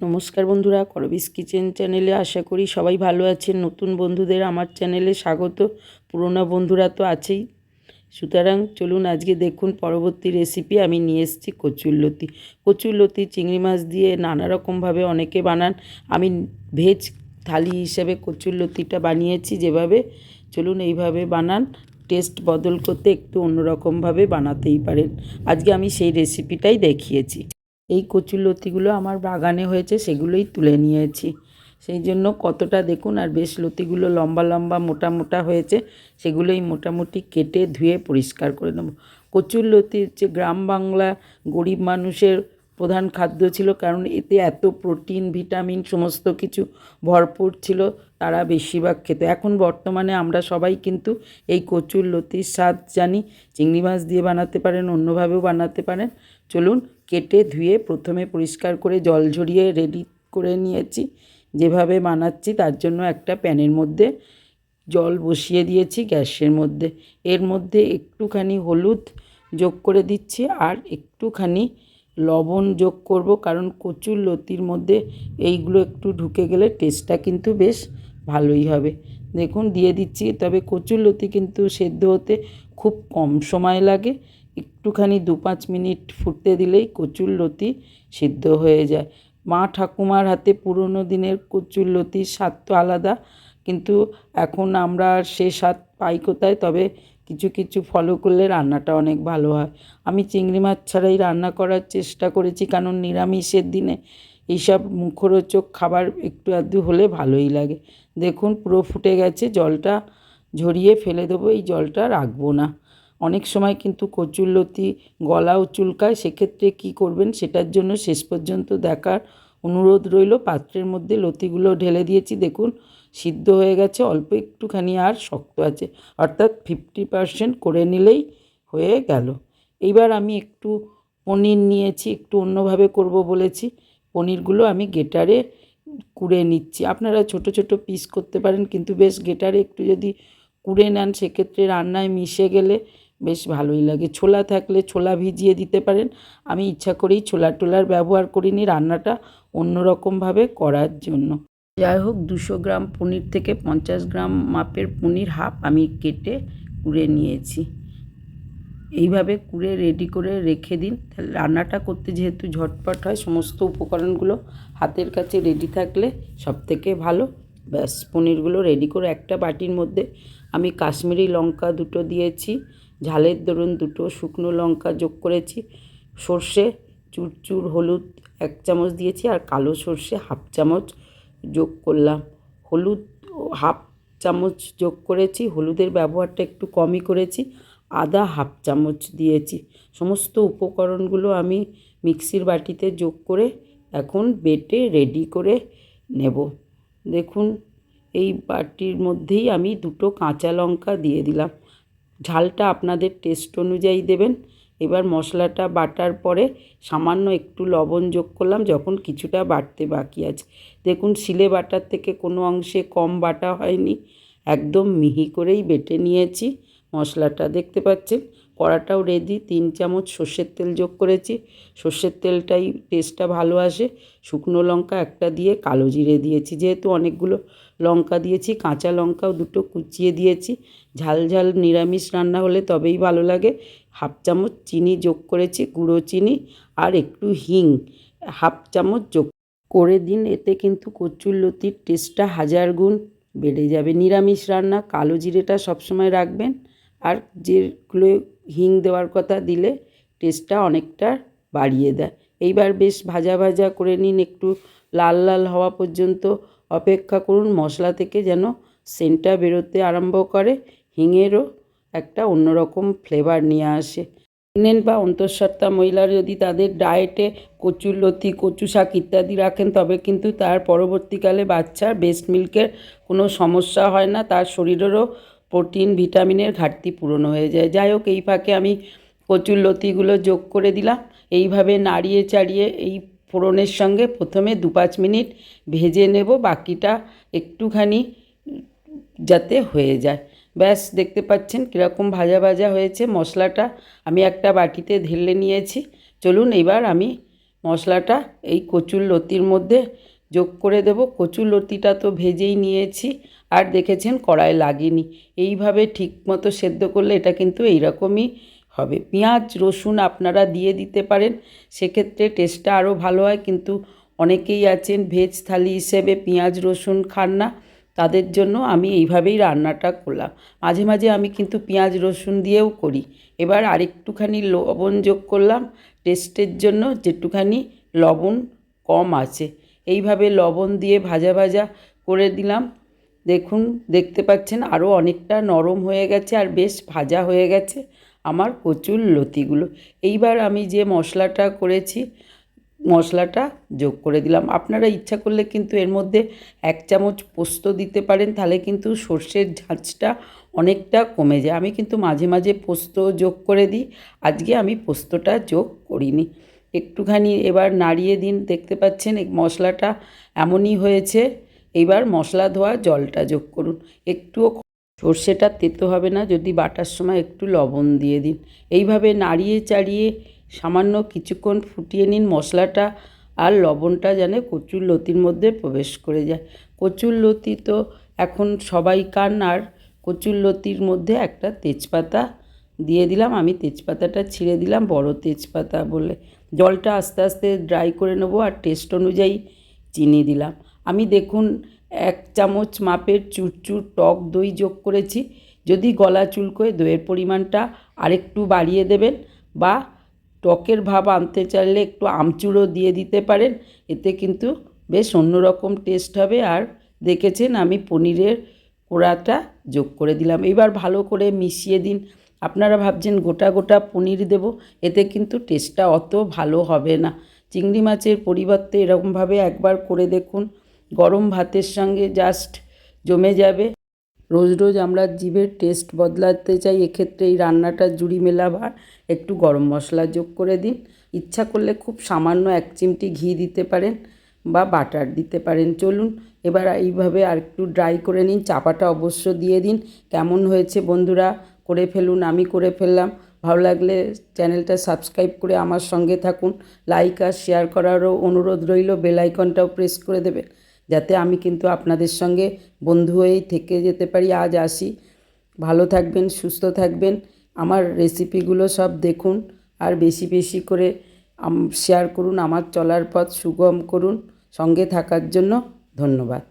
নমস্কার বন্ধুরা করবিস কিচেন চ্যানেলে আশা করি সবাই ভালো আছেন। নতুন বন্ধুদের আমার চ্যানেলে স্বাগত। পুরোনো বন্ধুরা তো আছেই। সুতরাং চলুন আজকে দেখুন পরবর্তী রেসিপি আমি নিয়ে এসেছি কচুরলতি কচুরলতি চিংড়ি মাছ দিয়ে নানা রকমভাবে অনেকে বানান। আমি ভেজ থালি হিসেবে কচুরলতিটা বানিয়েছি যেভাবে। চলুন এইভাবে বানান। টেস্ট বদল করতে একটু অন্যরকমভাবে বানাতেই পারেন। আজকে আমি সেই রেসিপিটাই দেখিয়েছি। এই কচুর লতিগুলো আমার বাগানে হয়েছে, সেগুলোই তুলে নিয়েছি। সেই জন্য কতটা দেখুন, আর বেশ লতিগুলো লম্বা লম্বা মোটা মোটা হয়েছে, সেগুলোই মোটামুটি কেটে ধুয়ে পরিষ্কার করে নেব। কচুর লতি হচ্ছে গ্রাম বাংলা গরিব মানুষের প্রধান খাদ্য ছিল, কারণ এতে এত প্রোটিন, ভিটামিন সমস্ত কিছু ভরপুর ছিল, তারা বেশিরভাগ খেত। এখন বর্তমানে আমরা সবাই কিন্তু এই কচুর লতির স্বাদ জানি। চিংড়ি মাছ দিয়ে বানাতে পারেন, অন্যভাবেও বানাতে পারেন। চলুন কেটে ধুয়ে প্রথমে পরিষ্কার করে জল ঝরিয়ে রেডি করে নিয়েছি। যেভাবে বানাচ্ছি তার জন্য একটা প্যানের মধ্যে জল বসিয়ে দিয়েছি গ্যাসের মধ্যে। এর মধ্যে একটুখানি হলুদ যোগ করে দিচ্ছি আর একটুখানি লবণ যোগ করব কারণ কচুর লতির মধ্যে এইগুলো একটু ঢুকে গেলে টেস্টটা কিন্তু বেশ ভালোই হবে। দেখুন, দিয়ে দিচ্ছি, তবে কচুর লতি কিন্তু সেদ্ধ হতে খুব কম সময় লাগে। একটুখানি দু পাঁচ মিনিট ফুটতে দিলেই কচুর লতি সিদ্ধ হয়ে যায়। মা ঠাকুমার হাতে পুরনো দিনের কচুর লতির স্বাদ তো আলাদা, কিন্তু এখন আমরা সে স্বাদ পাই কোথায়? তবে কিছু কিছু ফলো করলে রান্নাটা অনেক ভালো হয়। আমি চিংড়ি মাছ ছাড়াই রান্না করার চেষ্টা করেছি, কারণ নিরামিষের দিনে এইসব মুখরোচক খাবার একটু আধটু হলে ভালোই লাগে। দেখুন পুরো ফুটে গেছে, জলটা ঝরিয়ে ফেলে দেবো, এই জলটা রাখব না। অনেক সময় কিন্তু কচুরলতি গলাও চুলকায়, সেক্ষেত্রে কী করবেন সেটার জন্য শেষ পর্যন্ত দেখার অনুরোধ রইল। পাত্রের মধ্যে লতিগুলো ঢেলে দিয়েছি। দেখুন, সিদ্ধ হয়ে গেছে, অল্প একটুখানি আর শক্ত আছে। অর্থাৎ ফিফটি পারসেন্ট করে নিলেই হয়ে গেল। এইবার আমি একটু পনির নিয়েছি, একটু অন্যভাবে করব বলেছি। পনিরগুলো আমি গেটারে কুড়ে নিচ্ছি। আপনারা ছোট ছোট পিস করতে পারেন, কিন্তু বেশ গেটারে একটু যদি কুড়ে নেন, সেক্ষেত্রে রান্নায় মিশে গেলে বেশ ভালোই লাগে। ছোলা থাকলে ছোলা ভিজিয়ে দিতে পারেন। আমি ইচ্ছা করেই ছোলা টোলার ব্যবহার করিনি রান্নাটা অন্যরকমভাবে করার জন্য। যাই হোক, দুশো গ্রাম পনির থেকে পঞ্চাশ গ্রাম মাপের পনির হাফ আমি কেটে কুড়ে নিয়েছি। এইভাবে কুড়ে রেডি করে রেখে দিন। তাহলে রান্নাটা করতে যেহেতু ঝটপট হয়, সমস্ত উপকরণগুলো হাতের কাছে রেডি থাকলে সব থেকে ভালো। ব্যাস, পনিরগুলো রেডি করে একটা বাটির মধ্যে আমি কাশ্মীরি লঙ্কা দুটো দিয়েছি। ঝালের দরুন দুটো শুকনো লঙ্কা যোগ করেছি, সর্ষে, চুরচুর হলুদ এক চামচ দিয়েছি আর কালো সর্ষে হাফ চামচ যোগ করলাম। হলুদ হাফ চামচ যোগ করেছি, হলুদের ব্যবহারটা একটু কমই করেছি, আদা হাফ চামচ দিয়েছি। সমস্ত উপকরণগুলো আমি মিক্সির বাটিতে যোগ করে এখন বেটে রেডি করে নেব। দেখুন, এই বাটির মধ্যেই আমি দুটো কাঁচা লঙ্কা দিয়ে দিলাম। ঝালটা আপনাদের টেস্ট অনুযায়ী দেবেন। এবার মশলাটা বাটার পরে সামান্য একটু লবণ যোগ করলাম, যখন কিছুটা বাটতে বাকি আছে। দেখুন, শিলে বাটার থেকে কোনো অংশে কম বাটা হয়নি। একদম মিহি করেই বেটে নিয়েছি। মশলাটা দেখতে পাচ্ছেন? কড়াটাও রেডি তিন চামচ সর্ষের তেল যোগ করেছি। সর্ষের তেলটাই টেস্টটা ভালো আসে। শুকনো লঙ্কা একটা দিয়ে কালো জিরে দিয়েছি, যেহেতু অনেকগুলো লঙ্কা দিয়েছি, কাঁচা লঙ্কাও দুটো কুচিয়ে দিয়েছি। ঝাল ঝাল নিরামিষ রান্না হলে তবেই ভালো লাগে। হাফ চামচ চিনি যোগ করেছি, গুঁড়ো চিনি আর একটু হিং। হাফ চামচ যোগ করে দিন, এতে কিন্তু কচুর লতির টেস্টটা হাজার গুণ বেড়ে যাবে। নিরামিষ রান্না, কালো জিরেটা সবসময় রাখবেন। আর যেগুলো হিং দেওয়ার কথা দিলে টেস্টটা অনেকটা বাড়িয়ে দেয়। এইবার বেশ ভাজা ভাজা করে নিন, একটু লাল লাল হওয়া পর্যন্ত অপেক্ষা করুন, মশলা থেকে যেন সেন্টটা বেরোতে আরম্ভ করে, হিঙেরও একটা অন্যরকম ফ্লেভার নিয়ে আসে। প্রেগনেন্ট বা অন্তঃসত্ত্বা মহিলারা যদি তাদের ডায়েটে কচুর লতি, কচু শাক ইত্যাদি রাখেন, তবে কিন্তু তার পরবর্তীকালে বাচ্চার ব্রেস্ট মিল্কের কোনো সমস্যা হয় না, তার শরীরেরও প্রোটিন, ভিটামিনের ঘাটতি পূরণ হয়ে যায়। যাই হোক, এই ফাঁকে আমি কচুর লতিগুলো যোগ করে দিলাম। এইভাবে নাড়িয়ে চাড়িয়ে এই ফোড়নের সঙ্গে প্রথমে দু পাঁচ মিনিট ভেজে নেব। বাকিটা একটুখানি যাতে হয়ে যায়। ব্যাস, দেখতে পাচ্ছেন কীরকম ভাজা ভাজা হয়েছে মশলাটা। আমি একটা বাটিতে ঢেলে নিয়েছি। চলুন এবার আমি মশলাটা এই কচুর লতির মধ্যে যোগ করে দেব। কচুর লতিটা তো ভেজেই নিয়েছি। আর দেখেছেন কড়াই লাগেনি। এইভাবে ঠিক মতো সেদ্ধ করলে এটা কিন্তু এইরকমই হবে। পেঁয়াজ, রসুন আপনারা দিয়ে দিতে পারেন, সেক্ষেত্রে টেস্টটা আরও ভালো হয়। কিন্তু অনেকেই আছেন ভেজ থালি হিসেবে পেঁয়াজ, রসুন খান না। তাদের জন্য আমি এইভাবেই রান্নাটা করলাম। মাঝে মাঝে আমি কিন্তু পেঁয়াজ, রসুন দিয়েও করি। এবার আরেকটুখানি লবণ যোগ করলাম। টেস্টের জন্য যেটুখানি লবণ কম আছে। এইভাবে লবণ দিয়ে ভাজা ভাজা করে দিলাম। দেখুন, দেখতে পাচ্ছেন আরও অনেকটা নরম হয়ে গেছে আর বেশ ভাজা হয়ে গেছে আমার কচুর লতিগুলো। এইবার আমি যে মশলাটা করেছি, মশলাটা যোগ করে দিলাম। আপনারা ইচ্ছা করলে কিন্তু এর মধ্যে এক চামচ পোস্ত দিতে পারেন, তাহলে কিন্তু সর্ষের ঝাঁচটা অনেকটা কমে যায়। আমি কিন্তু মাঝে মাঝে পোস্ত যোগ করে দিই, আজকে আমি পোস্তটা যোগ করিনি। একটুখানি এবার নাড়িয়ে দিন, দেখতে পাচ্ছেন মশলাটা এমনই হয়েছে। এবার মশলা ধোয়া, জলটা যোগ করুন। একটুও সর্ষেটা তেতো হবে না, যদি বাটার সময় একটু লবণ দিয়ে দিন। এইভাবে নাড়িয়ে চাড়িয়ে সামান্য কিছুক্ষণ ফুটিয়ে নিন মশলাটা, আর লবণটা যেন কচুর লতির মধ্যে প্রবেশ করে যায়। কচুর লতি তো এখন সবাই কান, আর কচুর লতির মধ্যে একটা তেজপাতা দিয়ে দিলাম। আমি তেজপাতাটা ছিঁড়ে দিলাম, বড় তেজপাতা বলে। জলটা আস্তে আস্তে ড্রাই করে নেব, আর টেস্ট অনুযায়ী চিনি দিলাম। আমি দেখুন, এক চামচ মাপের চুরচুর টক দই যোগ করেছি। যদি গলা চুলকোয়, দইয়ের পরিমাণটা আরেকটু বাড়িয়ে দেবেন বা টকের ভাব আনতে চাইলে একটু আমচুরও দিয়ে দিতে পারেন। এতে কিন্তু বেশ অন্যরকম টেস্ট হবে। আর দেখেছেন, আমি পনিরের কোড়াটা যোগ করে দিলাম। এবার ভালো করে মিশিয়ে দিন। আপনারা ভাবছেন, গোটা গোটা পনির দেব? এতে কিন্তু টেস্টটা অত ভালো হবে না। চিংড়ি মাছের পরিবর্তে এরকমভাবে একবার করে দেখুন। গরম ভাতের সঙ্গে জাস্ট জমে যাবে। রোজ রোজ আমরা জিভের টেস্ট বদলাতে চাই, এক্ষেত্রে এই রান্নাটা জুড়ি মেলাবার একটু গরম মশলা যোগ করে দিন। ইচ্ছা করলে খুব সামান্য এক চিমটি ঘি দিতে পারেন বা বাটার দিতে পারেন। চলুন, এবার এইভাবে আর একটু ড্রাই করে নিন। চাপাটা অবশ্য দিয়ে দিন। কেমন হয়েছে বন্ধুরা? করে ফেলুন, আমি করে ফেললাম। ভালো লাগলে চ্যানেলটা সাবস্ক্রাইব করে আমার সঙ্গে থাকুন। লাইক আর শেয়ার করারও অনুরোধ রইল। বেল আইকনটাও প্রেস করে দেবেন। যাতে আমি কিন্তু আপনাদের সঙ্গে বন্ধু হয়েই থেকে যেতে পারি। আজ আসি। ভালো থাকবেন, সুস্থ থাকবেন। আমার রেসিপিগুলো সব দেখুন আর বেশি বেশি করে শেয়ার করুন। আমার চলার পথ সুগম করুন। সঙ্গে থাকার জন্য ধন্যবাদ।